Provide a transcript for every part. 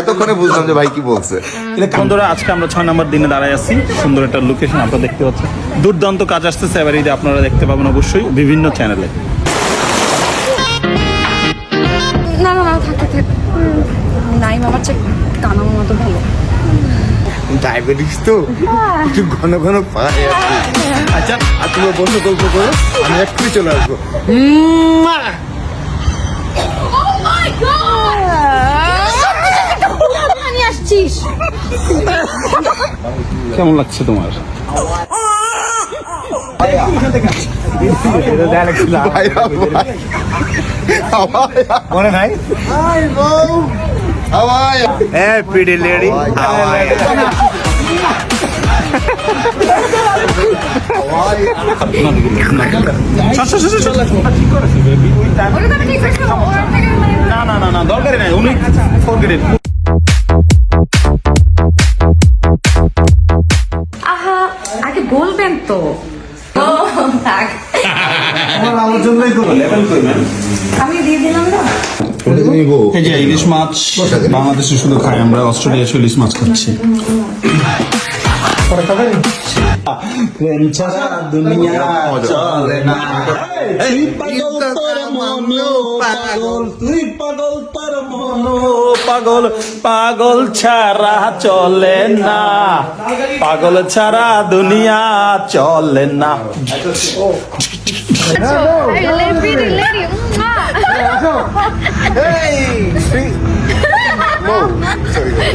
এতক্ষণে বুঝলাম যে ভাই কি বলছে। বন্ধুরা আজকে আমরা ছয় নম্বর দিনে দাঁড়ায় আছি। সুন্দর একটা লোকেশন আপনারা দেখতে পাচ্ছেন। দুর্দান্ত কাজ আসতেছে এবার ঈদে আপনারা দেখতে পাবেন অবশ্যই বিভিন্ন চ্যানেলে না না না নাই মামার চেয়ে কানা মামা ভালো। ডায়াবেটিস তো? একটু ঘন ঘন পায়ে আর তুমি বসে গল্প করো আমি এক্ষুনি চলে আসব। কেমন লাগছে তোমার? মনে নাই? করছি না না না না আগে বলবেন তো আমি দিয়ে দিলাম না এই যে ইলিশ মাছ বাংলাদেশে শুধু খাই আমরা অস্ট্রেলিয়া ইলিশ মাছ খাচ্ছি ছাড়া দুনিয়া চলে না। এই পাগল তোর মনো পাগল তুই পাগল তোর মনো পাগল। পাগল ছাড়া চলে না। পাগল ছাড়া দুনিয়া চলে না। Lady lady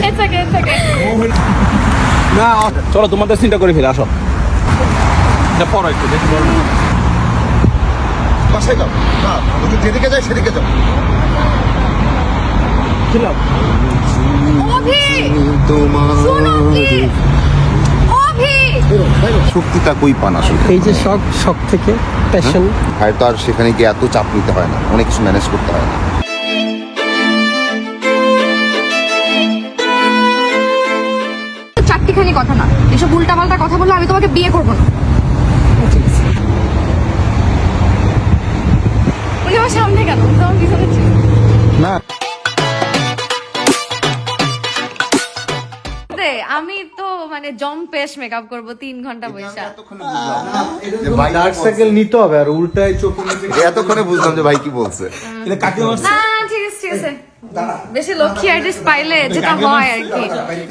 It's okay, it's okay. চলো তোমাদের চিন্তা করে ফেলে আসো। এটা পড়ো একটু দেখি বাসায় যাও। না যেদিকে যাই সেদিকে যাও। অভি তোমার শোনো প্লিজ অভি। শক্তিটা কই পান আসলে? এই যে শখ শখ থেকে প্যাশন ভাই তো আর সেখানে গিয়ে এত চাপ নিতে হয় না। অনেক কিছু ম্যানেজ করতে হয় না। চারটিখানি কথা না। এসব উল্টাপাল্টা কথা বললে আমি তোমাকে বিয়ে করব না। উনি আমার সামনে পিছনে ছিল। না। আমি তো মানে জম্পেশ মেকআপ করব তিন ঘণ্টা বৈশা যে ভাই চার সাইকেল নিতে হবে আর উল্টায় চোখে এতক্ষণে বুঝলাম যে ভাই কি বলছে। কাকে না ঠিক আছে ঠিক আছে। বেশি লক্ষ্মী আর্টিস্ট পাইলে যেটা হয় আর কি।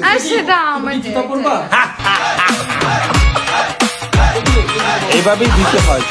আর সেটা আমার এভাবেই দিতে হয়।